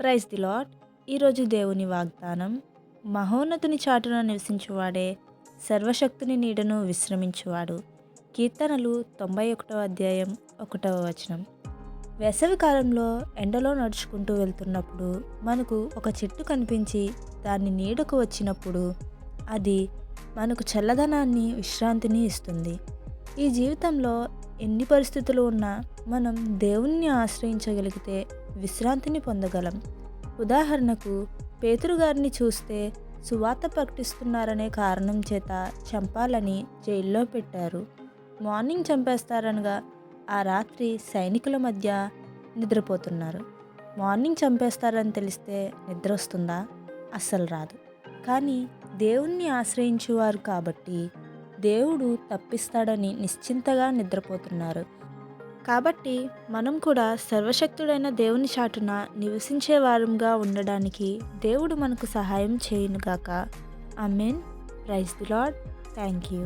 Praise the lot ఈరోజు దేవుని వాగ్దానం మహోన్నతుని చాటున నివసించువాడే సర్వశక్తుని నీడను విశ్రమించువాడు. కీర్తనలు తొంభై ఒకటవ అధ్యాయం ఒకటవ వచనం. వేసవి కాలంలో ఎండలో నడుచుకుంటూ వెళ్తున్నప్పుడు మనకు ఒక చెట్టు కనిపించి దాని నీడకు వచ్చినప్పుడు అది మనకు చల్లదనాన్ని విశ్రాంతిని ఇస్తుంది. ఈ జీవితంలో ఎన్ని పరిస్థితులు ఉన్నా మనం దేవుణ్ణి ఆశ్రయించగలిగితే విశ్రాంతిని పొందగలం. ఉదాహరణకు పేతురు గారిని చూస్తే సువార్త ప్రకటిస్తున్నారనే కారణం చేత చంపాలని జైల్లో పెట్టారు. మార్నింగ్ చంపేస్తారనగా ఆ రాత్రి సైనికుల మధ్య నిద్రపోతున్నారు. మార్నింగ్ చంపేస్తారని తెలిస్తే నిద్ర వస్తుందా అస్సలు రాదు. కానీ దేవుణ్ణి ఆశ్రయించేవారు కాబట్టి దేవుడు తప్పిస్తాడని నిశ్చింతగా నిద్రపోతున్నారు. కాబట్టి మనం కూడా సర్వశక్తుడైన దేవుని చాటున నివసించే వారంగా ఉండడానికి దేవుడు మనకు సహాయం చేయునుగాక. Amen praise the Lord thank you